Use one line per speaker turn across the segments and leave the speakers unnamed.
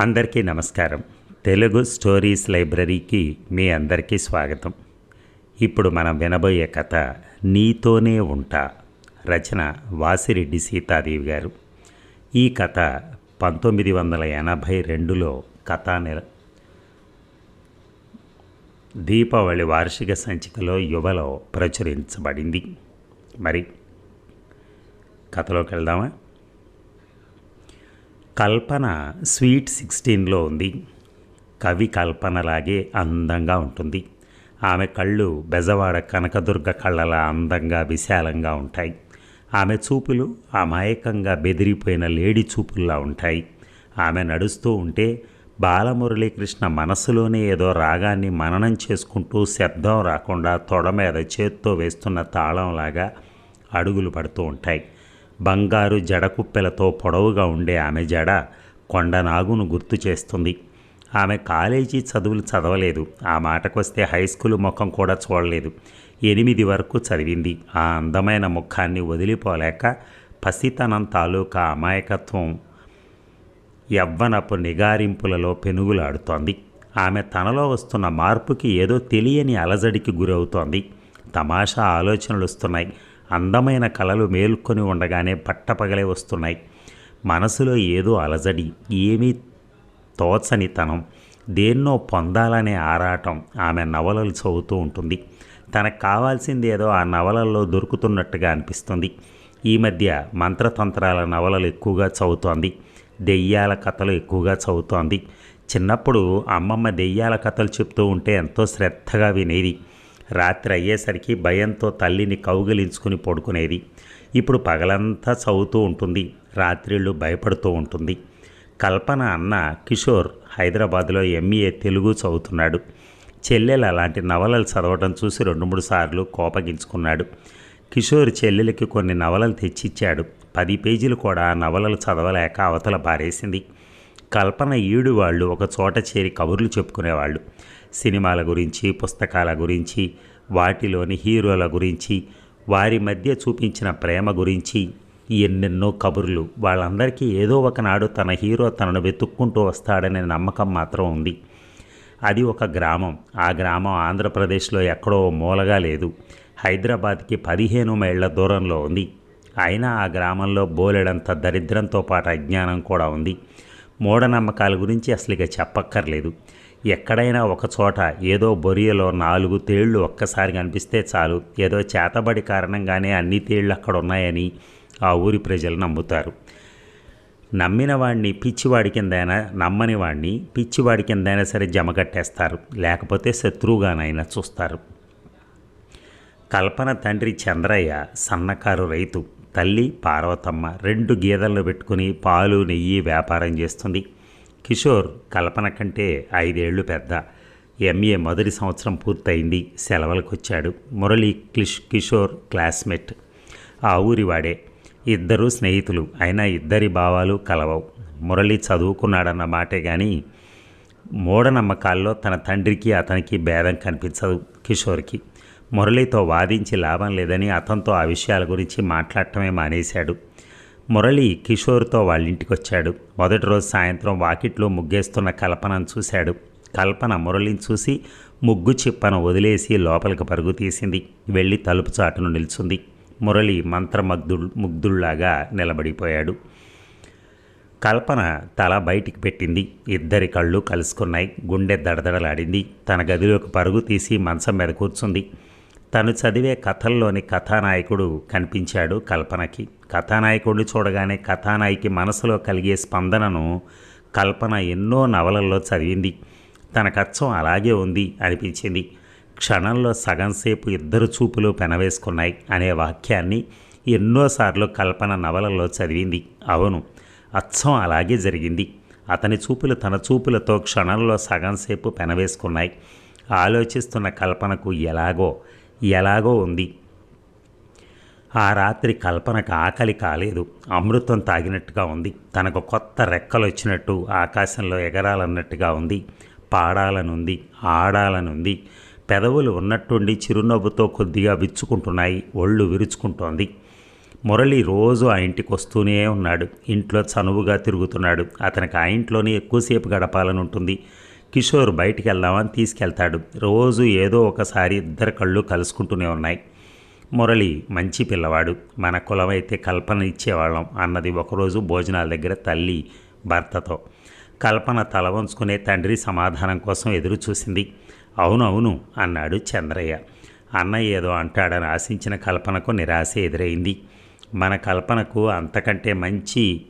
అందరికీ నమస్కారం. తెలుగు స్టోరీస్ లైబ్రరీకి మీ అందరికీ స్వాగతం. ఇప్పుడు మనం వినబోయే కథ నీతోనే ఉంటా. రచన వాసిరెడ్డి సీతాదేవి గారు. ఈ కథ పంతొమ్మిది వందల ఎనభై రెండులో కథా నెల. దీపావళి వార్షిక సంచికలో యువలో ప్రచురించబడింది. మరి కథలోకి వెళ్దామా? కల్పన స్వీట్ సిక్స్టీన్లో ఉంది. కవి కల్పనలాగే అందంగా ఉంటుంది. ఆమె కళ్ళు బెజవాడ కనకదుర్గ కళ్ళలా అందంగా విశాలంగా ఉంటాయి. ఆమె చూపులు అమాయకంగా బెదిరిపోయిన లేడి చూపుల్లా ఉంటాయి. ఆమె నడుస్తూ ఉంటే బాలమురళీకృష్ణ మనసులోనే ఏదో రాగాన్ని మననం చేసుకుంటూ శబ్దం రాకుండా తొడ మీద చేత్తో వేస్తున్న తాళంలాగా అడుగులు పడుతూ ఉంటాయి. బంగారు జడకుప్పెలతో పొడవుగా ఉండే ఆమె జడ కొండనాగును గుర్తు చేస్తుంది. ఆమె కాలేజీ చదువులు చదవలేదు. ఆ మాటకొస్తే హై స్కూల్ ముఖం కూడా చూడలేదు. ఎనిమిది వరకు చదివింది. ఆ అందమైన ముఖాన్ని వదిలిపోలేక పసితనం తాలూకా అమాయకత్వం యవ్వనపు నిగారింపులలో పెనుగులాడుతోంది. ఆమె తనలో వస్తున్న మార్పుకి ఏదో తెలియని అలజడికి గురవుతోంది. తమాషా ఆలోచనలు వస్తున్నాయి అందమైన కళలు మేల్కొని ఉండగానే పట్టపగలే వస్తున్నాయి. మనసులో ఏదో అలజడి ఏమీ తోచనితనం దేన్నో పొందాలనే ఆరాటం ఆమె నవలలు చదువుతూ ఉంటుంది. తనకు కావాల్సింది ఏదో ఆ నవలల్లో దొరుకుతున్నట్టుగా అనిపిస్తుంది. ఈ మధ్య మంత్రతంత్రాల నవలలు ఎక్కువగా చదువుతోంది. దెయ్యాల కథలు ఎక్కువగా చదువుతోంది. చిన్నప్పుడు అమ్మమ్మ దెయ్యాల కథలు చెప్తూ ఉంటే ఎంతో శ్రద్ధగా వినేది. రాత్రి అయ్యేసరికి భయంతో తల్లిని కౌగిలించుకుని పడుకునేది. ఇప్పుడు పగలంతా చదువుతూ ఉంటుంది. రాత్రిళ్ళు భయపడుతూ ఉంటుంది. కల్పన అన్న కిషోర్ హైదరాబాద్లో ఎంఈఏ తెలుగు చదువుతున్నాడు. చెల్లెలు అలాంటి నవలలు చదవడం చూసి రెండు మూడు సార్లు కోపగించుకున్నాడు. కిషోర్ చెల్లెలకి కొన్ని నవలలు తెచ్చిచ్చాడు. పది పేజీలు కూడా నవలలు చదవలేక అవతల పారేసింది. కల్పన ఈడు వాళ్ళు ఒక చోట చేరి కబుర్లు చెప్పుకునేవాళ్ళు. సినిమాల గురించి పుస్తకాల గురించి వాటిలోని హీరోల గురించి వారి మధ్య చూపించిన ప్రేమ గురించి ఎన్నెన్నో కబుర్లు. వాళ్ళందరికీ ఏదో ఒకనాడు తన హీరో తనను వెతుక్కుంటూ వస్తాడనే నమ్మకం మాత్రం ఉంది. అది ఒక గ్రామం. ఆ గ్రామం ఆంధ్రప్రదేశ్లో ఎక్కడో మూలగా లేదు. హైదరాబాద్కి పదిహేను మైళ్ళ దూరంలో ఉంది. అయినా ఆ గ్రామంలో బోలెడంత దరిద్రంతో పాటు అజ్ఞానం కూడా ఉంది. మూఢనమ్మకాల గురించి అసలు ఇక చెప్పక్కర్లేదు. ఎక్కడైనా ఒక చోట ఏదో బొరియలో నాలుగు తేళ్ళు ఒక్కసారి కనిపిస్తే చాలు. ఏదో చేతబడి కారణంగానే అన్ని తేళ్ళు అక్కడ ఉన్నాయని ఆ ఊరి ప్రజలు నమ్ముతారు. నమ్మిన వాడిని పిచ్చివాడి కిందైనా నమ్మని వాడిని పిచ్చివాడి కిందైనా సరే జమ కట్టేస్తారు. లేకపోతే శత్రువుగానైనా చూస్తారు. కల్పన తండ్రి చంద్రయ్య సన్నకారు రైతు తల్లి పార్వతమ్మ రెండు గీదలను పెట్టుకుని పాలు నెయ్యి వ్యాపారం చేస్తుంది. కిషోర్ కల్పన కంటే ఐదేళ్ళు పెద్ద. ఎంఏ మొదటి సంవత్సరం పూర్తయింది. సెలవులకు వచ్చాడు మురళి క్లిష్ కిషోర్ క్లాస్మేట్. ఆ ఊరివాడే ఇద్దరు స్నేహితులు. అయినా ఇద్దరి భావాలు కలవవు. మురళి చదువుకున్నాడన్న మాటే కానీ మూఢనమ్మకాల్లో తన తండ్రికి అతనికి భేదం కనిపించదు కిషోర్కి. మురళితో వాదించి లాభం లేదని అతనితో ఆ విషయాల గురించి మాట్లాడటమే మానేశాడు. మురళి కిషోర్తో వాళ్ళ ఇంటికి వచ్చాడు మొదటి రోజు సాయంత్రం వాకిట్లో ముగ్గేస్తున్న కల్పనను చూశాడు. కల్పన మురళిని చూసి ముగ్గు చిప్పను వదిలేసి లోపలికి పరుగు తీసింది. వెళ్ళి తలుపు చాటును నిల్చుంది. మురళి మంత్రమగ్ధు ముగ్ధుల్లాగా నిలబడిపోయాడు. కల్పన తల బయటికి పెట్టింది. ఇద్దరి కళ్ళు కలుసుకున్నాయి. గుండె దడదడలాడింది. తన గదిలోకి పరుగు తీసి మంచం మీద కూర్చుంది. తను చదివే కథల్లోని కథానాయకుడు కనిపించాడు కల్పనకి. కథానాయకుడిని చూడగానే కథానాయికి మనసులో కలిగే స్పందనను కల్పన ఎన్నో నవలల్లో చదివింది. తన కచ్చం అలాగే ఉంది అనిపించింది. క్షణంలో సగం సేపు ఇద్దరు చూపులు పెనవేసుకున్నాయి అనే వాక్యాన్ని ఎన్నోసార్లు కల్పన నవలలో చదివింది. అవును అచ్చం అలాగే జరిగింది. అతని చూపులు తన చూపులతో క్షణంలో సగం సేపు పెనవేసుకున్నాయి. ఆలోచిస్తున్న కల్పనకు ఎలాగో ఎలాగో ఉంది. ఆ రాత్రి కల్పనకు ఆకలి కాలేదు. అమృతం తాగినట్టుగా ఉంది. తనకు కొత్త రెక్కలు వచ్చినట్టు ఆకాశంలో ఎగరాలన్నట్టుగా ఉంది. పాడాలనుంది ఆడాలనుంది. పెదవులు ఉన్నట్టుండి చిరునవ్వుతో కొద్దిగా విచ్చుకుంటున్నాయి. ఒళ్ళు విరుచుకుంటోంది. మురళి రోజు ఆ ఇంటికి వస్తూనే ఉన్నాడు. ఇంట్లో చనువుగా తిరుగుతున్నాడు. అతనికి ఆ ఇంట్లోనే ఎక్కువసేపు గడపాలని ఉంటుంది కిషోర్ బయటికి వెళ్దామని తీసుకెళ్తాడు. రోజు ఏదో ఒకసారి ఇద్దరు కళ్ళు కలుసుకుంటూనే ఉన్నాయి. మురళి మంచి పిల్లవాడు. మన కులమైతే కల్పన ఇచ్చేవాళ్ళం అన్నది ఒకరోజు భోజనాల దగ్గర తల్లి భర్తతో. కల్పన తల వంచుకునే తండ్రి సమాధానం కోసం ఎదురు చూసింది. అవునవును అన్నాడు చంద్రయ్య. అన్నయ్య ఏదో అంటాడని ఆశించిన కల్పనకు నిరాశ ఎదురైంది. మన కల్పనకు అంతకంటే మంచి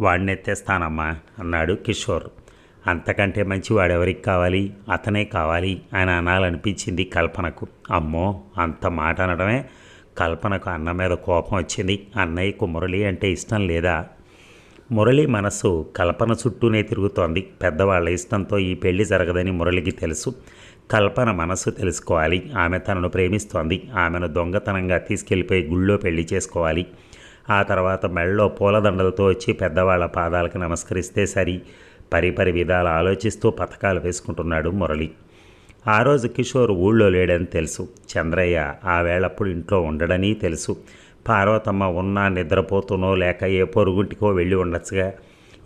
వాడినెత్తేస్తానమ్మా అన్నాడు కిషోర్. అంతకంటే మంచి వాడెవరికి కావాలి? అతనే కావాలి అని అనాలనిపించింది కల్పనకు. అమ్మో అంత మాట అనడమే కల్పనకు అన్న మీద కోపం వచ్చింది. అన్నయ్యకు మురళి అంటే ఇష్టం లేదా? మురళి మనస్సు కల్పన చుట్టూనే తిరుగుతోంది. పెద్దవాళ్ళ ఇష్టంతో ఈ పెళ్ళి జరగదని మురళికి తెలుసు. కల్పన మనస్సు తెలుసుకోవాలి. ఆమె తనను ప్రేమిస్తోంది. ఆమెను దొంగతనంగా తీసుకెళ్ళిపోయి గుళ్ళో పెళ్ళి చేసుకోవాలి. ఆ తర్వాత మెళ్ళలో పూలదండలతో వచ్చి పెద్దవాళ్ళ పాదాలకు నమస్కరిస్తే సరి. పరిపరి విధాలు ఆలోచిస్తూ పథకాలు వేసుకుంటున్నాడు మురళి. ఆ రోజు కిషోర్ ఊళ్ళో లేడని తెలుసు. చంద్రయ్య ఆ వేళప్పుడు ఇంట్లో ఉండడని తెలుసు. పార్వతమ్మ ఉన్నా నిద్రపోతునో లేక ఏ పొరుగుంటికో వెళ్ళి ఉండొచ్చుగా.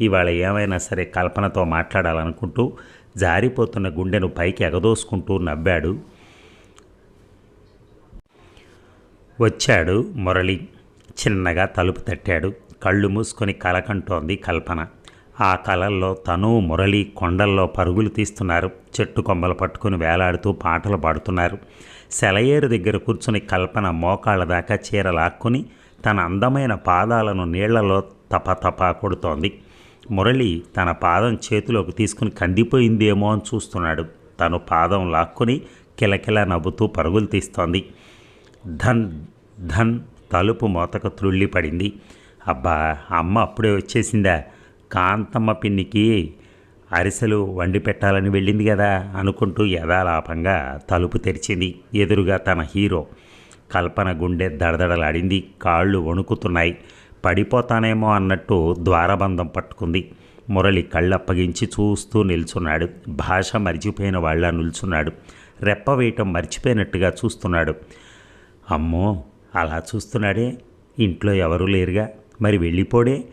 ఇవాళ ఏమైనా సరే కల్పనతో మాట్లాడాలనుకుంటూ జారిపోతున్న గుండెను పైకి ఎగదోసుకుంటూ నవ్వాడు. వచ్చాడు మురళి. చిన్నగా తలుపు తట్టాడు. కళ్ళు మూసుకొని కలకంటోంది కల్పన. ఆ కలల్లో తను మురళి కొండల్లో పరుగులు తీస్తున్నారు. చెట్టు కొమ్మలు పట్టుకుని వేలాడుతూ పాటలు పాడుతున్నారు. సెలయేరు దగ్గర కూర్చుని కల్పన మోకాళ్ళ దాకా చీర లాక్కుని తన అందమైన పాదాలను నీళ్ళలో తపతపా కొడుతోంది. మురళి తన పాదం చేతిలోకి తీసుకుని కందిపోయిందేమో అని చూస్తున్నాడు. తను పాదం లాక్కుని కిలకిల నవ్వుతూ పరుగులు తీస్తోంది. ధన్ ధన్ తలుపు మోతకు త్రుళ్ళి పడింది అబ్బా అమ్మ అప్పుడే వచ్చేసిందా? కాంతమ్మ పిన్నికి అరిసెలు వండి పెట్టాలని వెళ్ళింది కదా అనుకుంటూ యథాలాపంగా తలుపు తెరిచింది. ఎదురుగా తన హీరో కల్పన గుండె దడదడలాడింది. కాళ్ళు వణుకుతున్నాయి. పడిపోతానేమో అన్నట్టు ద్వారబంధం పట్టుకుంది. మురళి కళ్ళప్పగించి చూస్తూ నిల్చున్నాడు. భాష మరిచిపోయిన వాళ్ళ నిల్చున్నాడు. రెప్ప వేయటం మర్చిపోయినట్టుగా చూస్తున్నాడు. అమ్మో అలా చూస్తున్నాడే? ఇంట్లో ఎవరూ లేరుగా. మరి వెళ్ళిపోడే?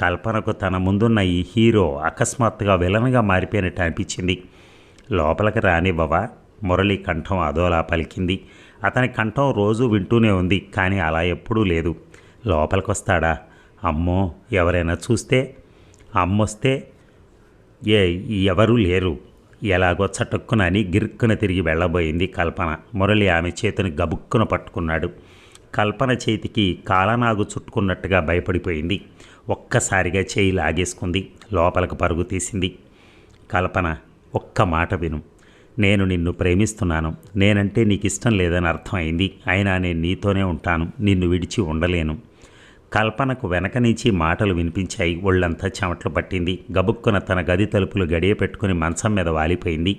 కల్పనకు తన ముందున్న ఈ హీరో అకస్మాత్తుగా విలన్గా మారిపోయినట్టు అనిపించింది. లోపలికి రానివ్వవా? మురళి కంఠం అదోలా పలికింది. అతని కంఠం రోజు వింటూనే ఉంది కానీ అలా ఎప్పుడూ లేదు. లోపలికి వస్తాడా అమ్మో ఎవరైనా చూస్తే? అమ్మొస్తే? ఏ ఎవరూ లేరు. ఎలాగో చటుక్కునని గిరుక్కున తిరిగి వెళ్ళబోయింది కల్పన. మురళి ఆమె చేతిని గబుక్కున పట్టుకున్నాడు. కల్పన చేతికి కాలనాగు చుట్టుకున్నట్టుగా భయపడిపోయింది. ఒక్కసారిగా చేయి లాగేసుకుంది. లోపలకు పరుగు తీసింది. కల్పన ఒక్క మాట విను. నేను నిన్ను ప్రేమిస్తున్నాను. నేనంటే నీకు ఇష్టం లేదని అర్థమైంది. అయినా నేను నీతోనే ఉంటాను. నిన్ను విడిచి ఉండలేను. కల్పనకు వెనక నుంచి మాటలు వినిపించాయి. ఒళ్ళంతా చెమట్లు పట్టింది. గబుక్కున తన గది తలుపులు గడియ పెట్టుకుని మంచం మీద వాలిపోయింది.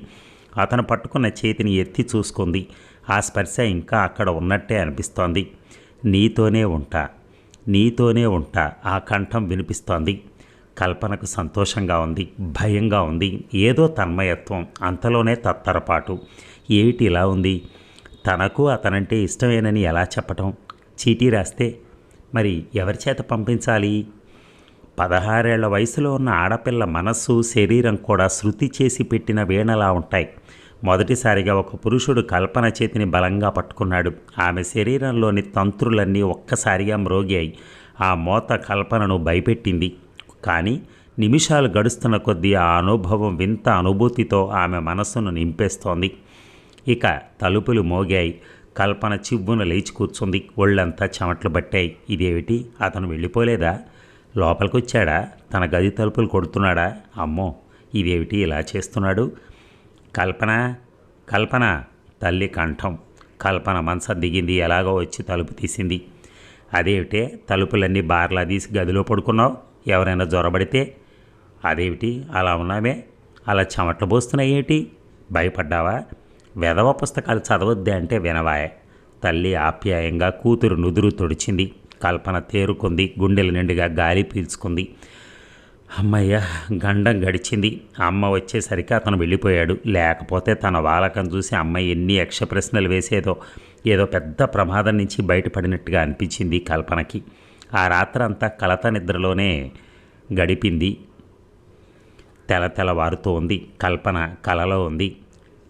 అతను పట్టుకున్న చేతిని ఎత్తి చూసుకుంది. ఆ స్పర్శ ఇంకా అక్కడ ఉన్నట్టే అనిపిస్తోంది. నీతోనే ఉంటా నీతోనే ఉంటా ఆ కంఠం వినిపిస్తోంది. కల్పనకు సంతోషంగా ఉంది భయంగా ఉంది ఏదో తన్మయత్వం అంతలోనే తత్తరపాటు. ఏమిటి ఇలా ఉంది? తనకు అతనంటే ఇష్టమేనని ఎలా చెప్పటం? చీటీ రాస్తే మరి ఎవరి చేత పంపించాలి? పదహారేళ్ళ వయసులో ఉన్న ఆడపిల్ల మనస్సు శరీరం కూడా శృతి చేసి పెట్టిన వీణలా ఉంటాయి. మొదటిసారిగా ఒక పురుషుడు కల్పన చేతిని బలంగా పట్టుకున్నాడు. ఆమె శరీరంలోని తంత్రులన్నీ ఒక్కసారిగా మ్రోగాయి. ఆ మోత కల్పనను భయపెట్టింది. కానీ నిమిషాలు గడుస్తున్న కొద్దీ ఆ అనుభవం వింత అనుభూతితో ఆమె మనస్సును నింపేస్తోంది. ఇక తలుపులు మోగాయి. కల్పన చివ్వున లేచి కూర్చుంది. ఒళ్ళంతా చెమట్లు పట్టాయి. ఇదేమిటి? అతను వెళ్ళిపోలేదా? లోపలికొచ్చాడా? తన గది తలుపులు కొడుతున్నాడా? అమ్మో! ఇదేమిటి ఇలా చేస్తున్నాడు? కల్పన కల్పన తల్లి కంఠం. కల్పన మనస దిగింది ఎలాగో వచ్చి తలుపు తీసింది. అదేమిటే తలుపులన్నీ బార్లా తీసి గదిలో పడుకున్నావు? ఎవరైనా జ్వరబడితే అదేమిటి అలా ఉన్నామే? అలా చెమట్లు పోస్తున్నాయి ఏంటి భయపడ్డావా? వెధవ పుస్తకాలు చదవద్దే అంటే వినవాయే. తల్లి ఆప్యాయంగా కూతురు నుదురు తొడిచింది. కల్పన తేరుకుంది గుండెల నిండుగా గాలి పీల్చుకుంది. అమ్మయ్య గండం గడిచింది. అమ్మ వచ్చేసరికి అతను వెళ్ళిపోయాడు. లేకపోతే తన వాలకం చూసి అమ్మ ఎన్ని యక్ష ప్రశ్నలు వేసేదో ఏదో పెద్ద ప్రమాదం నుంచి బయటపడినట్టుగా అనిపించింది కల్పనకి. ఆ రాత్రంతా కలత నిద్రలోనే గడిపింది. తెల తెలవారుతూ ఉంది. కల్పన కలలో ఉంది.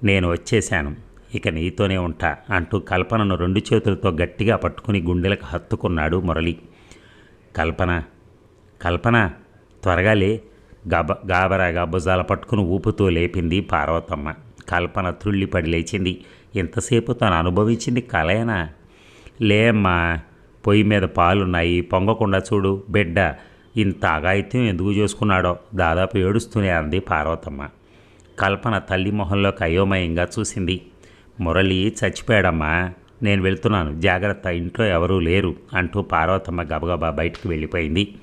నేను వచ్చేశాను. ఇక నీతోనే ఉంటా అంటూ కల్పనను రెండు చేతులతో గట్టిగా పట్టుకుని గుండెలకు హత్తుకున్నాడు మురళి. కల్పన కల్పన త్వరగా లే. గబ గాబరాగా భుజాల పట్టుకుని ఊపుతూ లేపింది పార్వతమ్మ. కల్పన త్రుళ్ళిపడి లేచింది. ఇంతసేపు తను అనుభవించింది కలయనా? లేమ్మా పొయ్యి మీద పాలున్నాయి. పొంగకుండా చూడు బిడ్డ ఇంత అఘాయిత్యం ఎందుకు చేసుకున్నాడో? దాదాపు ఏడుస్తూనే అంది పార్వతమ్మ. కల్పన తల్లి మొహంలోకి అయోమయంగా చూసింది. మురళి చచ్చిపోయాడమ్మా. నేను వెళ్తున్నాను. జాగ్రత్త ఇంట్లో ఎవరూ లేరు అంటూ పార్వతమ్మ గబగబా బయటికి వెళ్ళిపోయింది.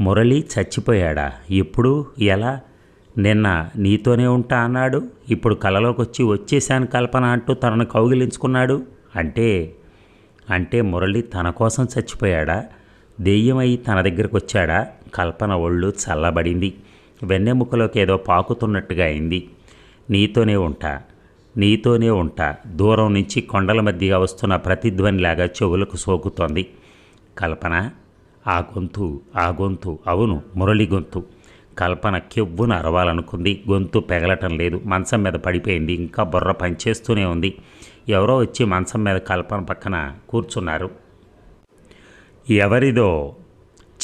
మురళి చచ్చిపోయాడా? ఇప్పుడు ఎలా? నిన్న నీతోనే ఉంటా అన్నాడు. ఇప్పుడు కలలోకి వచ్చి వచ్చేశాను కల్పన అంటూ తనను కౌగిలించుకున్నాడు. అంటే అంటే మురళి తన కోసం చచ్చిపోయాడా? దెయ్యమై తన దగ్గరకు వచ్చాడా కల్పన ఒళ్ళు చల్లబడింది. వెన్నెముకలోకి ఏదో పాకుతున్నట్టుగా అయింది. నీతోనే ఉంటా నీతోనే ఉంటా. దూరం నుంచి కొండల మధ్యగా వస్తున్న ప్రతిధ్వనిలాగా చెవులకు సోకుతోంది. కల్పన ఆ గొంతు ఆ గొంతు అవును మురళి గొంతు. కల్పన కెవ్వున అరవాలనుకుంది. గొంతు పెగలటం లేదు. మంచం మీద పడిపోయింది. ఇంకా బుర్ర పనిచేస్తూనే ఉంది. ఎవరో వచ్చి మంచం మీద కల్పన పక్కన కూర్చున్నారు. ఎవరిదో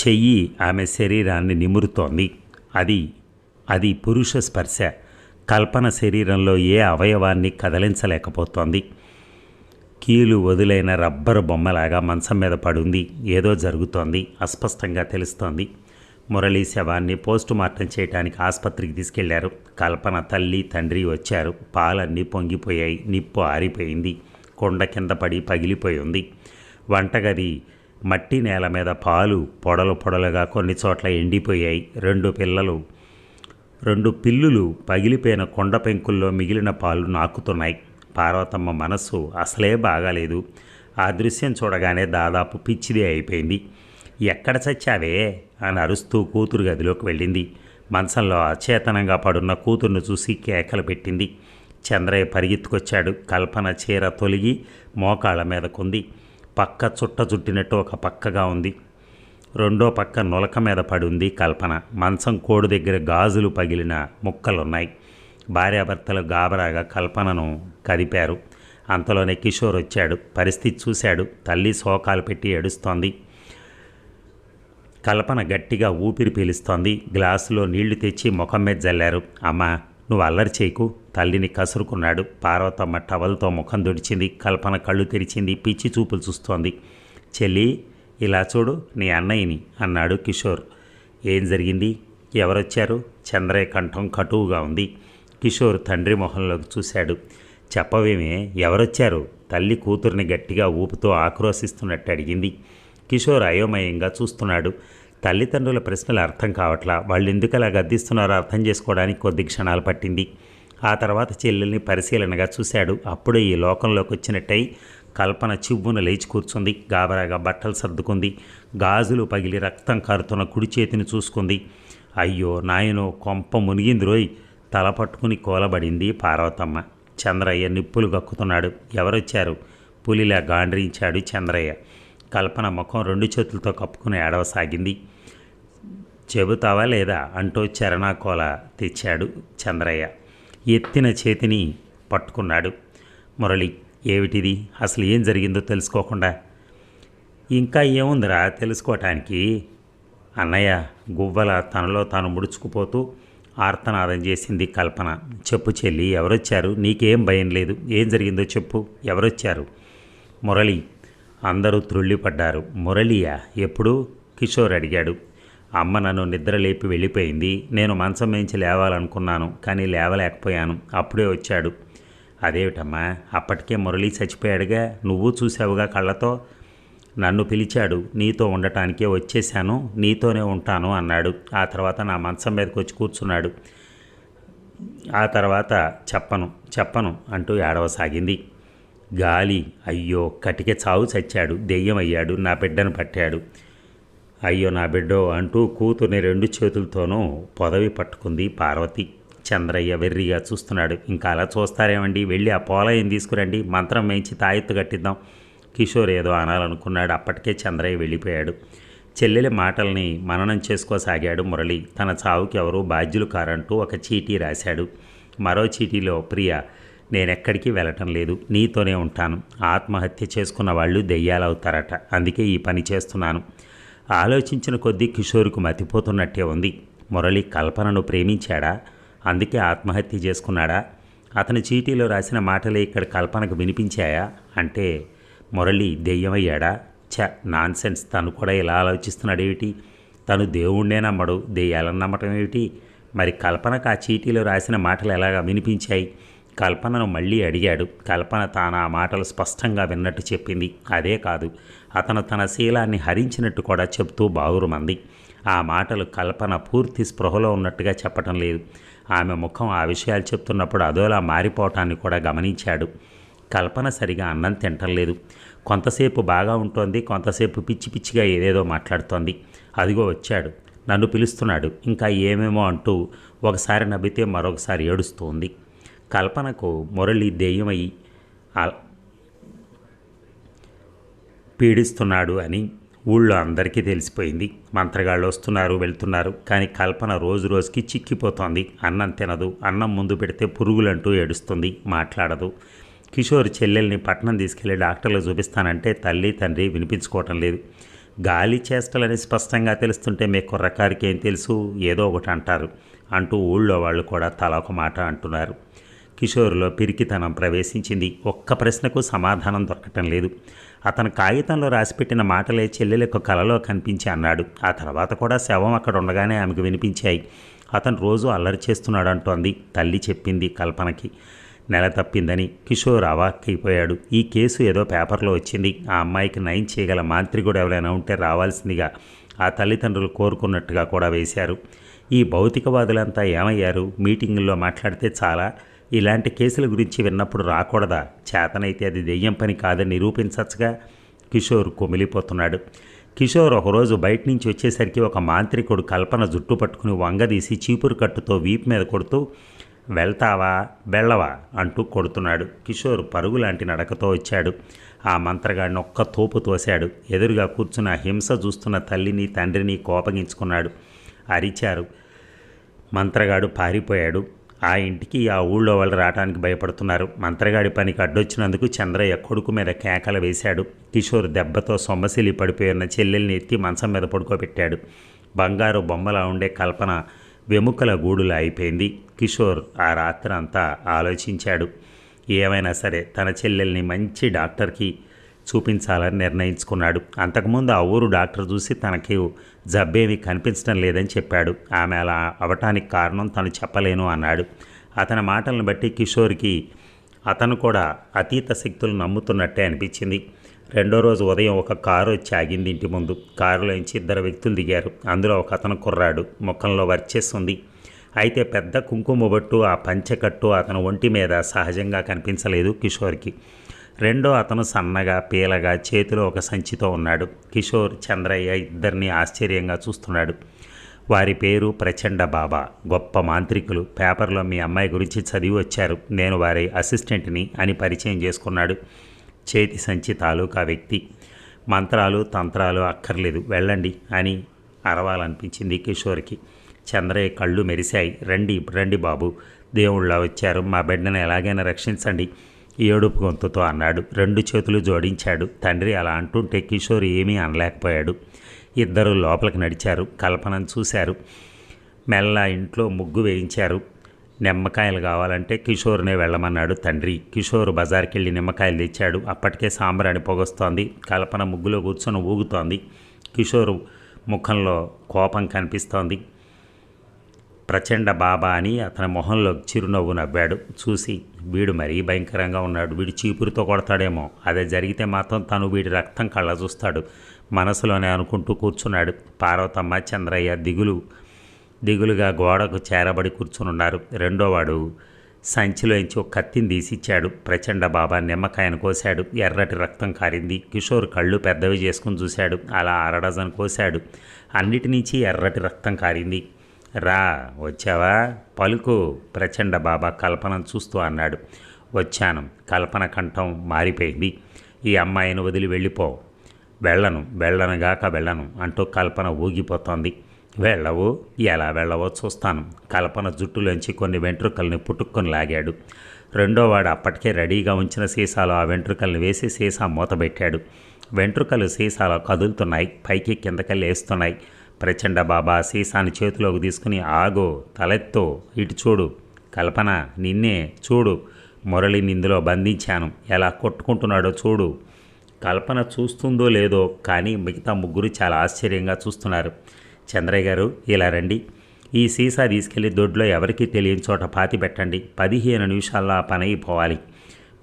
చెయ్యి ఆమె శరీరాన్ని నిమురుతోంది. అది అది పురుష స్పర్శ. కల్పన శరీరంలో ఏ అవయవాన్ని కదలించలేకపోతోంది. కీలు వదిలైన రబ్బరు బొమ్మలాగా మంచం మీద పడుంది. ఏదో జరుగుతోంది. అస్పష్టంగా తెలుస్తోంది. మురళీ శవాన్ని పోస్టు మార్టం చేయడానికి ఆసుపత్రికి తీసుకెళ్ళారు. కల్పన తల్లి తండ్రి వచ్చారు. పాలన్నీ పొంగిపోయాయి. నిప్పు ఆరిపోయింది. కొండ కింద పడి పగిలిపోయి ఉంది. వంటగది మట్టి నేల మీద పాలు పొడలు పొడలుగా కొన్ని చోట్ల ఎండిపోయాయి. రెండు పిల్లలు రెండు పిల్లులు పగిలిపోయిన కొండ పెంకుల్లో మిగిలిన పాలు నాకుతున్నాయి. పార్వతమ్మ మనస్సు అసలే బాగాలేదు. ఆ దృశ్యం చూడగానే దాదాపు పిచ్చిదే అయిపోయింది. ఎక్కడ చచ్చావే? అని అరుస్తూ కూతురు గదిలోకి వెళ్ళింది. మంచంలో అచేతనంగా పడున్న కూతుర్ను చూసి కేకలు పెట్టింది. చంద్రయ్య పరిగెత్తుకొచ్చాడు. కల్పన చీర తొలిగి మోకాళ్ళ మీద కొంది పక్క చుట్ట చుట్టినట్టు ఒక పక్కగా ఉంది. రెండో పక్క నులక మీద పడి ఉంది కల్పన. మంచం కోడు దగ్గర గాజులు పగిలిన ముక్కలున్నాయి. భార్యాభర్తలు గాబరాగా కల్పనను కదిపారు. అంతలోనే కిషోర్ వచ్చాడు. పరిస్థితి చూశాడు. తల్లి శోకాలు పెట్టి ఏడుస్తోంది. కల్పన గట్టిగా ఊపిరి పీలుస్తోంది. గ్లాసులో నీళ్ళు తెచ్చి ముఖం మీద జల్లారు. అమ్మ నువ్వు అల్లరి చేయకు. తల్లిని కసురుకున్నాడు. పార్వతమ్మ టవల్తో ముఖం దుడిచింది. కల్పన కళ్ళు తెరిచింది. పిచ్చి చూపులు చూస్తోంది. చెల్లి ఇలా చూడు నీ అన్నయ్యని అన్నాడు కిషోర్. ఏం జరిగింది? ఎవరొచ్చారు? చంద్రయ్య కంఠం కటువుగా ఉంది. కిషోర్ తండ్రి మొహంలోకి చూశాడు. చెప్పవేమే ఎవరొచ్చారు? తల్లి కూతుర్ని గట్టిగా ఊపుతో ఆక్రోశిస్తున్నట్టు అడిగింది. కిషోర్ అయోమయంగా చూస్తున్నాడు. తల్లిదండ్రుల ప్రశ్నలు అర్థం కావట్లా? వాళ్ళు ఎందుకు అలా గద్దిస్తున్నారో అర్థం చేసుకోవడానికి కొద్ది క్షణాలు పట్టింది. ఆ తర్వాత చెల్లెల్ని పరిశీలనగా చూశాడు. అప్పుడే ఈ లోకంలోకి వచ్చినట్టయి కల్పన చివ్వున లేచి కూర్చుంది. గాబరాగా బట్టలు సర్దుకుంది. గాజులు పగిలి రక్తం కారుతున్న కుడి చేతిని చూసుకుంది. అయ్యో నాయనో కొంప మునిగింది రోయ్. తల పట్టుకుని కోలబడింది పార్వతమ్మ. చంద్రయ్య నిప్పులు గక్కుతున్నాడు. ఎవరొచ్చారు? పులిలా గాండ్రించాడు చంద్రయ్య. కల్పన ముఖం రెండు చేతులతో కప్పుకుని ఏడవసాగింది. చెబుతావా లేదా? అంటూ చరణాకోల తెచ్చాడు చంద్రయ్య. ఎత్తిన చేతిని పట్టుకున్నాడు. మురళి ఏమిటిది? అసలు ఏం జరిగిందో తెలుసుకోకుండా. ఇంకా ఏముందిరా తెలుసుకోవటానికి అన్నయ్య గువ్వల తనలో తాను ముడుచుకుపోతూ ఆర్తనాదం చేసింది కల్పన. చెప్పు చెల్లి ఎవరొచ్చారు? నీకేం భయం లేదు. ఏం జరిగిందో చెప్పు. ఎవరొచ్చారు? మురళి. అందరూ త్రుళ్ళిపడ్డారు. మురళియా? ఎప్పుడు? కిషోర్ అడిగాడు. అమ్మ నన్ను నిద్రలేపి వెళ్ళిపోయింది. నేను మంచం మించి లేవాలనుకున్నాను కానీ లేవలేకపోయాను. అప్పుడే వచ్చాడు. అదేమిటమ్మా? అప్పటికే మురళి చచ్చిపోయాడుగా? నువ్వు చూసావుగా కళ్ళతో? నన్ను పిలిచాడు నీతో ఉండటానికే వచ్చేశాను నీతోనే ఉంటాను అన్నాడు. ఆ తర్వాత నా మంచం మీదకి వచ్చి కూర్చున్నాడు. ఆ తర్వాత చెప్పను చెప్పను అంటూ ఏడవసాగింది. గాలి అయ్యో కటిక చావు చచ్చాడు దెయ్యం అయ్యాడు నా బిడ్డను పట్టాడు. అయ్యో నా బిడ్డో అంటూ కూతుర్ని రెండు చేతులతోనూ పొదవి పట్టుకుంది పార్వతి. చంద్రయ్య వెర్రిగా చూస్తున్నాడు. ఇంకా అలా చూస్తారేమండి? వెళ్ళి ఆ పోలయం తీసుకురండి మంత్రం వేయించి తాయెత్తు కట్టిద్దాం. కిషోర్ ఏదో అనాలనుకున్నాడు. అప్పటికే చంద్రయ్య వెళ్ళిపోయాడు. చెల్లెలి మాటల్ని మననం చేసుకోసాగాడు మురళి. తన చావుకి ఎవరూ బాధ్యులు కారంటూ ఒక చీటీ రాశాడు. మరో చీటీలో ప్రియ నేనెక్కడికి వెళ్ళటం లేదు. నీతోనే ఉంటాను. ఆత్మహత్య చేసుకున్న వాళ్ళు దెయ్యాలవుతారట. అందుకే ఈ పని చేస్తున్నాను. ఆలోచించిన కొద్దీ కిషోర్కు మతిపోతున్నట్టే ఉంది. మురళి కల్పనను ప్రేమించాడా? అందుకే ఆత్మహత్య చేసుకున్నాడా? అతని చీటీలో రాసిన మాటలే ఇక్కడ కల్పనకు వినిపించాయా? అంటే మురళి దెయ్యమయ్యాడా? ఛ నాన్సెన్స్. తను కూడా ఇలా ఆలోచిస్తున్నాడేమిటి? తను దేవుణ్ణే నమ్మడు. దెయ్యాలని నమ్మటం ఏమిటి? మరి కల్పనకు ఆ చీటీలో రాసిన మాటలు ఎలాగా వినిపించాయి? కల్పనను మళ్ళీ అడిగాడు. కల్పన తాను ఆ మాటలు స్పష్టంగా విన్నట్టు చెప్పింది. అదే కాదు అతను తన శీలాన్ని హరించినట్టు కూడా చెప్తూ బావురుమంది. ఆ మాటలు కల్పన పూర్తి స్పృహలో ఉన్నట్టుగా చెప్పటం లేదు. ఆమె ముఖం ఆ విషయాలు చెప్తున్నప్పుడు అదోలా మారిపోవటాన్ని కూడా గమనించాడు. కల్పన సరిగా అన్నం తింటం లేదు. కొంతసేపు బాగా ఉంటోంది కొంతసేపు పిచ్చి పిచ్చిగా ఏదేదో మాట్లాడుతోంది. అదిగో వచ్చాడు. నన్ను పిలుస్తున్నాడు. ఇంకా ఏమేమో అంటూ ఒకసారి నవ్వితే మరొకసారి ఏడుస్తోంది. కల్పనకు మురళి దెయ్యమై పీడిస్తున్నాడు అని ఊళ్ళో అందరికీ తెలిసిపోయింది. మంత్రగాళ్ళు వస్తున్నారు వెళ్తున్నారు. కానీ కల్పన రోజు రోజుకి చిక్కిపోతోంది. అన్నం తినదు. అన్నం ముందు పెడితే పురుగులంటూ ఏడుస్తుంది. మాట్లాడదు. కిషోర్ చెల్లెల్ని పట్నం తీసుకెళ్ళి డాక్టర్లు చూపిస్తానంటే తల్లి తండ్రి వినిపించుకోవటం లేదు. గాలి చేష్టలని స్పష్టంగా తెలుస్తుంటే మీ కుర్రకారికి ఏం తెలుసు? ఏదో ఒకటి అంటారు అంటూ ఊళ్ళో వాళ్ళు కూడా తల ఒక మాట అంటున్నారు. కిషోర్లో పిరికితనం ప్రవేశించింది. ఒక్క ప్రశ్నకు సమాధానం దొరకటం లేదు. అతను కాగితంలో రాసిపెట్టిన మాటలే చెల్లెలకు కలలో కనిపించి అన్నాడు. ఆ తర్వాత కూడా శవం అక్కడ ఉండగానే ఆమెకు వినిపించాయి. అతను రోజు అల్లరి చేస్తున్నాడు అంటోంది తల్లి చెప్పింది కల్పనకి. నెల తప్పిందని కిషోర్ అవాక్కైపోయాడు ఈ కేసు ఏదో పేపర్లో వచ్చింది. ఆ అమ్మాయికి నయం చేయగల మాంత్రికుడు ఎవరైనా ఉంటే రావాల్సిందిగా ఆ తల్లిదండ్రులు కోరుకున్నట్టుగా కూడా వేశారు. ఈ భౌతికవాదులంతా ఏమయ్యారు? మీటింగుల్లో మాట్లాడితే చాలా. ఇలాంటి కేసుల గురించి విన్నప్పుడు రాకూడదా? చేతనైతే అది దెయ్యం పని కాదని నిరూపించచ్చుగా? కిషోర్ కుమిలిపోతున్నాడు. కిషోర్ ఒకరోజు బయట నుంచి వచ్చేసరికి ఒక మాంత్రికుడు కల్పన జుట్టు పట్టుకుని వంగదీసి చీపురు కట్టుతో వీపు మీద కొడుతూ వెళ్తావా? వెళ్ళవా? అంటూ కొడుతున్నాడు. కిషోర్ పరుగు లాంటి నడకతో వచ్చాడు. ఆ మంత్రగాడిని ఒక్క తోపు తోశాడు. ఎదురుగా కూర్చున్న హింస చూస్తున్న తల్లిని తండ్రిని కోపగించుకున్నాడు. అరిచారు. మంత్రగాడు పారిపోయాడు. ఆ ఇంటికి ఆ ఊళ్ళో వాళ్ళు రావడానికి భయపడుతున్నారు. మంత్రగాడి పనికి అడ్డొచ్చినందుకు చంద్రయ్య కొడుకు మీద కేకలు వేశాడు. కిషోర్ దెబ్బతో సొమ్మసిలి పడిపోయిన చెల్లెల్ని ఎత్తి మంచం మీద పడుకోబెట్టాడు. బంగారు బొమ్మలా ఉండే కల్పన వెముకల గూడులా అయిపోయింది. కిషోర్ ఆ రాత్రి అంతా ఆలోచించాడు. ఏమైనా సరే తన చెల్లెల్ని మంచి డాక్టర్కి చూపించాలని నిర్ణయించుకున్నాడు. అంతకుముందు ఆ ఊరు డాక్టర్ చూసి తనకి జబ్బేమీ కనిపించడం లేదని చెప్పాడు. ఆమె అలా అవటానికి కారణం తను చెప్పలేను అన్నాడు. అతని మాటలను బట్టి కిషోర్కి అతను కూడా అతీత శక్తులు నమ్ముతున్నట్టే అనిపించింది. రెండో రోజు ఉదయం ఒక కారు వచ్చి ఆగింది ఇంటి ముందు. కారులోంచి ఇద్దరు వ్యక్తులు దిగారు. అందులో ఒక అతను కుర్రాడు. ముఖంలో వర్చేస్తుంది. అయితే పెద్ద కుంకుమ బొట్టు ఆ పంచెకట్టు అతను ఒంటి మీద సహజంగా కనిపించలేదు కిషోర్కి. రెండో అతను సన్నగా పీలగా చేతిలో ఒక సంచితో ఉన్నాడు. కిషోర్ చంద్రయ్య ఇద్దరిని ఆశ్చర్యంగా చూస్తున్నాడు. వారి పేరు ప్రచండ బాబా. గొప్ప మాంత్రికులు. పేపర్లో మీ అమ్మాయి గురించి చదివి వచ్చారు. నేను వారి అసిస్టెంట్ని అని పరిచయం చేసుకున్నాడు. చేతి సంచి తాలూకా వ్యక్తి. మంత్రాలు తంత్రాలు అక్కర్లేదు. వెళ్ళండి అని అరవాలనిపించింది కిషోర్కి. చంద్రయ్య కళ్ళు మెరిశాయి. రండి రండి బాబు. దేవుళ్ళ వచ్చారు. మా బిడ్డను ఎలాగైనా రక్షించండి. ఏడుపు గొంతుతో అన్నాడు. రెండు చేతులు జోడించాడు. తండ్రి అలా అంటుంటే కిషోర్ ఏమీ అనలేకపోయాడు. ఇద్దరు లోపలికి నడిచారు. కల్పనను చూశారు. మెల్ల ఇంట్లో ముగ్గు వేయించారు. నిమ్మకాయలు కావాలంటే కిషోర్నే వెళ్ళమన్నాడు తండ్రి. కిషోర్ బజార్కి వెళ్ళి నిమ్మకాయలు తెచ్చాడు. అప్పటికే సాంబ్రాణి పొగొస్తోంది. కల్పన ముగ్గులో కూర్చొని ఊగుతోంది. కిషోర్ ముఖంలో కోపం కనిపిస్తోంది. ప్రచండ బాబా అని అతని మొహంలో చిరునవ్వు నవ్వాడు. చూసి వీడు మరీ భయంకరంగా ఉన్నాడు. వీడు చీపురుతో కొడతాడేమో. అదే జరిగితే మాత్రం తను వీడి రక్తం కళ్ళ చూస్తాడు. మనసులోనే అనుకుంటూ కూర్చున్నాడు. పార్వతమ్మ చంద్రయ్య దిగులు దిగులుగా గోడకు చేరబడి కూర్చునున్నారు. రెండోవాడు సంచిలోంచి ఒక కత్తిని తీసిచ్చాడు. ప్రచండ బాబా నిమ్మకాయను కోశాడు ఎర్రటి రక్తం కారింది. కిషోర్ కళ్ళు పెద్దవి చేసుకుని చూశాడు. అలా అరడజన్ కోశాడు అన్నిటి నుంచి ఎర్రటి రక్తం కారింది. రా వచ్చావా? పలుకు ప్రచండ బాబా కల్పనను చూస్తూ అన్నాడు. వచ్చాను. కల్పన కంఠం మారిపోయింది. ఈ అమ్మాయిని వదిలి వెళ్ళిపో. వెళ్ళను వెళ్ళనుగాక వెళ్ళను అంటూ కల్పన ఊగిపోతోంది. వెళ్ళవు? ఎలా వెళ్ళవో చూస్తాను. కల్పన జుట్టులోంచి కొన్ని వెంట్రుకల్ని పుట్టుకొని లాగాడు. రెండోవాడు అప్పటికే రెడీగా ఉంచిన సీసాలో ఆ వెంట్రుకల్ని వేసి సీసా మూతబెట్టాడు. వెంట్రుకలు సీసాలో కదులుతున్నాయి. పైకి కిందకి లేస్తున్నాయి. ప్రచండ బాబా సీసాని చేతిలోకి తీసుకుని ఆగో తలెత్తో ఇటు చూడు. కల్పన నిన్నే చూడు. మురళిని ఇందులో బంధించాను. ఎలా కొట్టుకుంటున్నాడో చూడు. కల్పన చూస్తుందో లేదో కానీ మిగతా ముగ్గురు చాలా ఆశ్చర్యంగా చూస్తున్నారు. చంద్రయ్య గారు ఇలా రండి. ఈ సీసా తీసుకెళ్ళి దొడ్లో ఎవరికీ తెలియని చోట పాతి పెట్టండి. పదిహేను నిమిషాల్లో పని అయిపోవాలి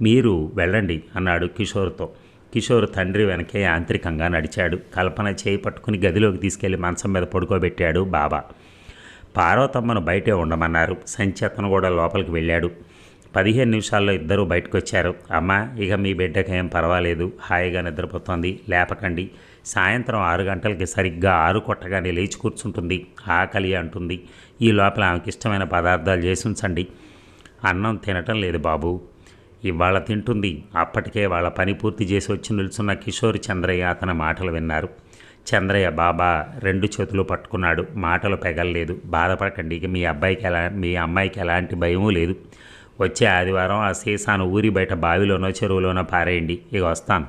మీరు వెళ్ళండి అన్నాడు కిషోర్తో. కిషోర్ తండ్రి వెనకే యాంత్రికంగా నడిచాడు. కల్పన చేయి పట్టుకుని గదిలోకి తీసుకెళ్ళి మంచం మీద పడుకోబెట్టాడు బాబా. పార్వతమ్మను బయటే ఉండమన్నారు. సంచేతను కూడా లోపలికి వెళ్ళాడు. పదిహేను నిమిషాల్లో ఇద్దరూ బయటకు వచ్చారు అమ్మ ఇక మీ బిడ్డకి ఏం పర్వాలేదు. హాయిగా నిద్రపోతోంది. లేపకండి. సాయంత్రం ఆరు గంటలకి సరిగ్గా ఆరు కొట్టగానే లేచి కూర్చుంటుంది. ఆకలి అంటుంది. ఈ లోపల ఆమెకి ఇష్టమైన పదార్థాలు చేసి ఉంచండి. అన్నం తినటం లేదు బాబు. ఇవాళ తింటుంది. అప్పటికే వాళ్ళ పని పూర్తి చేసి వచ్చి నిల్చున్న కిషోర్ చంద్రయ్య అతని మాటలు విన్నారు. చంద్రయ్య బాబా రెండు చేతులు పట్టుకున్నాడు. మాటలు పెగలలేదు. బాధపడకండి. ఇక మీ అబ్బాయికి ఎలా మీ అమ్మాయికి ఎలాంటి భయమూ లేదు. వచ్చే ఆదివారం ఆ సీసాను ఊరి బయట బావిలోనో చెరువులోనో పారేయండి. ఇక వస్తాను.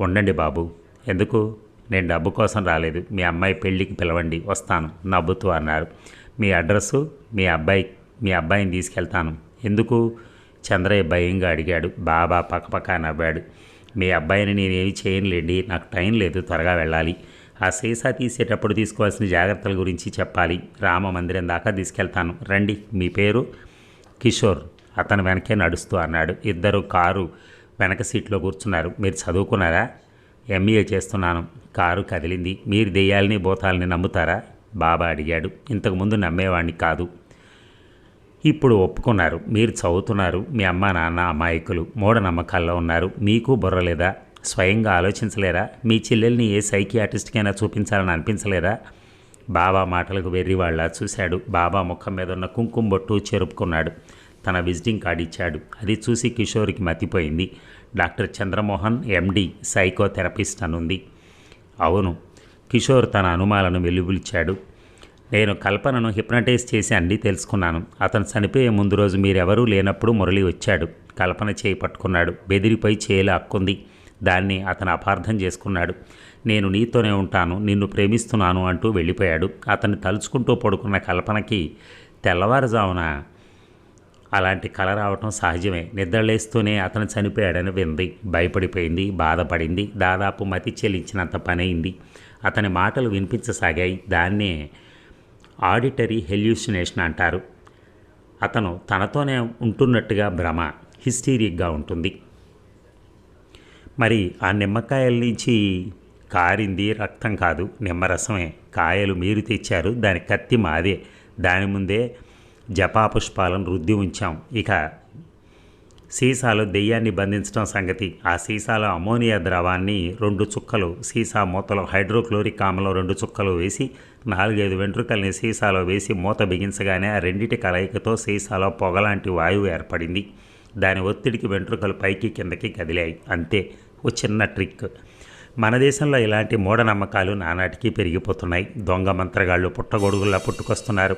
ఉండండి బాబు. ఎందుకు? నేను డబ్బు కోసం రాలేదు. మీ అమ్మాయి పెళ్ళికి పిలవండి. వస్తాను. నవ్వుతూ అన్నారు. మీ అడ్రస్సు? మీ అబ్బాయి మీ అబ్బాయిని తీసుకెళ్తాను. ఎందుకు? చంద్రయ్య భయంగా అడిగాడు. బాబా పక్కపక్క నవ్వాడు. మీ అబ్బాయిని నేనేమి చేయనులేండి నాకు టైం లేదు త్వరగా వెళ్ళాలి. ఆ సీసా తీసేటప్పుడు తీసుకోవాల్సిన జాగ్రత్తల గురించి చెప్పాలి. రామ మందిరం దాకా తీసుకెళ్తాను. రండి మీ పేరు? కిషోర్. అతను వెనకే నడుస్తూ అన్నాడు. ఇద్దరు కారు వెనక సీట్లో కూర్చున్నారు. మీరు చదువుకున్నారా? ఎంఈఏ చేస్తున్నాను. కారు కదిలింది. మీరు దెయ్యాలని భూతాలని నమ్ముతారా? బాబా అడిగాడు. ఇంతకుముందు నమ్మేవాడిని కాదు. ఇప్పుడు ఒప్పుకున్నారు. మీరు చదువుతున్నారు. మీ అమ్మ నాన్న అమాయకులు. మూఢనమ్మకాల్లో ఉన్నారు. మీకు బుర్రలేదా స్వయంగా ఆలోచించలేరా మీ చెల్లెల్ని ఏ సైకియాటిస్ట్కైనా చూపించాలని అనిపించలేదా? బాబా మాటలకు వెర్రివాళ్ళ చూశాడు. బాబా ముఖం మీద ఉన్న కుంకుమ బొట్టు చెరుపుకున్నాడు. తన విజిటింగ్ కార్డు ఇచ్చాడు. అది చూసి కిషోర్కి మతిపోయింది. డాక్టర్ చంద్రమోహన్ ఎండి సైకోథెరపిస్ట్ అనుంది. అవును కిషోర్ తన అనుమాలను వెలుబులిచాడు నేను కల్పనను హిప్నటైజ్ చేసి అన్నీ తెలుసుకున్నాను. అతను చనిపోయే ముందు రోజు మీరెవరూ లేనప్పుడు మురళి వచ్చాడు. కల్పన చేయి పట్టుకున్నాడు. బెదిరిపోయి చేయిలు అక్కుంది దాన్ని అతను అపార్థం చేసుకున్నాడు. నేను నీతోనే ఉంటాను. నిన్ను ప్రేమిస్తున్నాను అంటూ వెళ్ళిపోయాడు. అతన్ని తలుచుకుంటూ పడుకున్న కల్పనకి తెల్లవారుజామున అలాంటి కల రావటం సహజమే. నిద్రలేస్తూనే అతను చనిపోయాడని వింది. భయపడిపోయింది. బాధపడింది. దాదాపు మతి చెల్లించినంత పనైంది అతని మాటలు వినిపించసాగాయి. దాన్నే ఆడిటరీ హెల్యూసినేషన్ అంటారు. అతను తనతోనే ఉంటున్నట్టుగా భ్రమ హిస్టీరిక్గా ఉంటుంది. మరి ఆ నిమ్మకాయల నుంచి కారింది రక్తం కాదు నిమ్మరసమే. కాయలు మీరు తెచ్చారు దాని కత్తి మాదే. దాని ముందే జపాపుష్పాలను రుద్ది ఉంచాం. ఇక సీసాలో దెయ్యాన్ని బంధించడం సంగతి. ఆ సీసాలో అమోనియా ద్రవాన్ని రెండు చుక్కలు సీసా మూతలో హైడ్రోక్లోరిక్ ఆమ్లం రెండు చుక్కలు వేసి నాలుగైదు వెంట్రుకల్ని సీసాలో వేసి మూత బిగించగానే ఆ రెండిటి కలయికతో సీసాలో పొగలాంటి వాయువు ఏర్పడింది. దాని ఒత్తిడికి వెంట్రుకలు పైకి కిందకి కదిలాయి. అంతే ఓ చిన్న ట్రిక్. మన దేశంలో ఇలాంటి మూఢనమ్మకాలు నానాటికి పెరిగిపోతున్నాయి. దొంగ మంత్రగాళ్ళు పుట్టగొడుగుల్లా పుట్టుకొస్తున్నారు.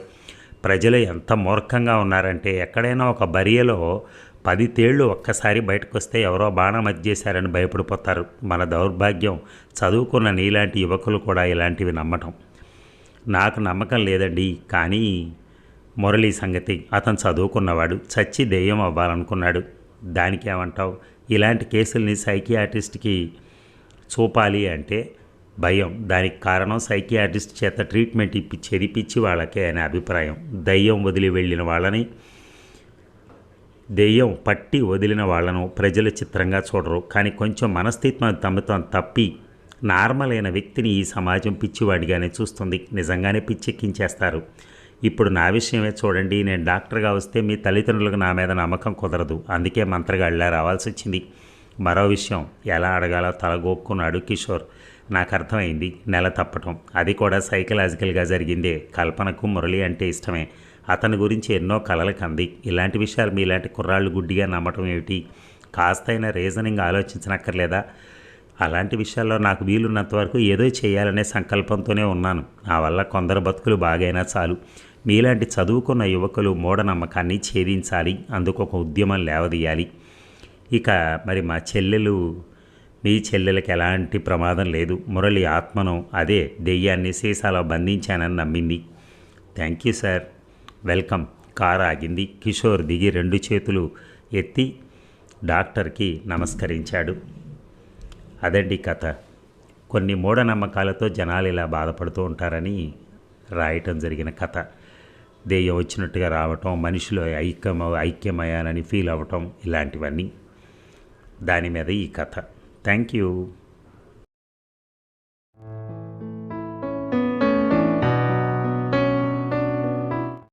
ప్రజలు ఎంత మూర్ఖంగా ఉన్నారంటే ఎక్కడైనా ఒక బరియలో పది తేళ్ళు ఒక్కసారి బయటకు వస్తే ఎవరో బాణం చేశారని భయపడిపోతారు. మన దౌర్భాగ్యం చదువుకున్న నీలాంటి యువకులు కూడా ఇలాంటివి నమ్మటం. నాకు నమ్మకం లేదండి కానీ మురళీ సంగతి. అతను చదువుకున్నవాడు చచ్చి దెయ్యం అవ్వాలనుకున్నాడు. దానికి ఏమంటావు ఇలాంటి కేసుల్ని సైకియాటిస్ట్కి చూపాలి అంటే భయం. దానికి కారణం సైకియాటిస్ట్ చేత ట్రీట్మెంట్ ఇప్పి పిచ్చి వాళ్ళకే అనే అభిప్రాయం. దయ్యం వదిలి వెళ్ళిన వాళ్ళని దెయ్యం పట్టి వదిలిన వాళ్ళను ప్రజలు చిత్రంగా చూడరు. కానీ కొంచెం మనస్థిత్వం తమ్ముతం తప్పి నార్మల్ అయిన వ్యక్తిని ఈ సమాజం పిచ్చివాడిగానే చూస్తుంది. నిజంగానే పిచ్చెక్కించేస్తారు. ఇప్పుడు నా విషయమే చూడండి. నేను డాక్టర్గా వస్తే మీ తల్లిదండ్రులకు నా మీద నమ్మకం కుదరదు. అందుకే మంత్రగాళ్ళ రావాల్సి వచ్చింది. మరో విషయం ఎలా అడగాలో తలగోక్కున్నాడు కిషోర్. నాకు అర్థమైంది. నెల తప్పటం. అది కూడా సైకలాజికల్గా జరిగిందే. కల్పనకు మురళి అంటే ఇష్టమే. అతని గురించి ఎన్నో కలలు కంది ఇలాంటి విషయాలు మీలాంటి కుర్రాళ్ళు గుడ్డిగా నమ్మటం ఏమిటి? కాస్తైనా రీజనింగ్ ఆలోచించనక్కర్లేదా? అలాంటి విషయాల్లో నాకు వీలున్నంత వరకు ఏదో చేయాలనే సంకల్పంతోనే ఉన్నాను. నా వల్ల కొందరు బతుకులు బాగైనా చాలు. మీలాంటి చదువుకున్న యువకులు మూఢనమ్మకాన్ని ఛేదించాలి. అందుకు ఒక ఉద్యమం లేవదీయాలి. ఇక మరి మా చెల్లెలు మీ చెల్లెలకి ఎలాంటి ప్రమాదం లేదు. మురళి ఆత్మను అదే దెయ్యాన్ని సీసాలో బంధించానని నమ్మింది. Thank you sir. Welcome. Car ఆగింది కిషోర్ దిగి రెండు చేతులు ఎత్తి డాక్టర్కి నమస్కరించాడు. అదండి కథ. కొన్ని మూఢనమ్మకాలతో జనాలు ఇలా బాధపడుతూ ఉంటారని రాయటం జరిగిన కథ. దెయ్యం వచ్చినట్టుగా రావటం మనిషిలో ఐక్యం ఐక్యమయ్యానని ఫీల్ అవ్వటం ఇలాంటివన్నీ. దాని మీద ఈ కథ. Thank you.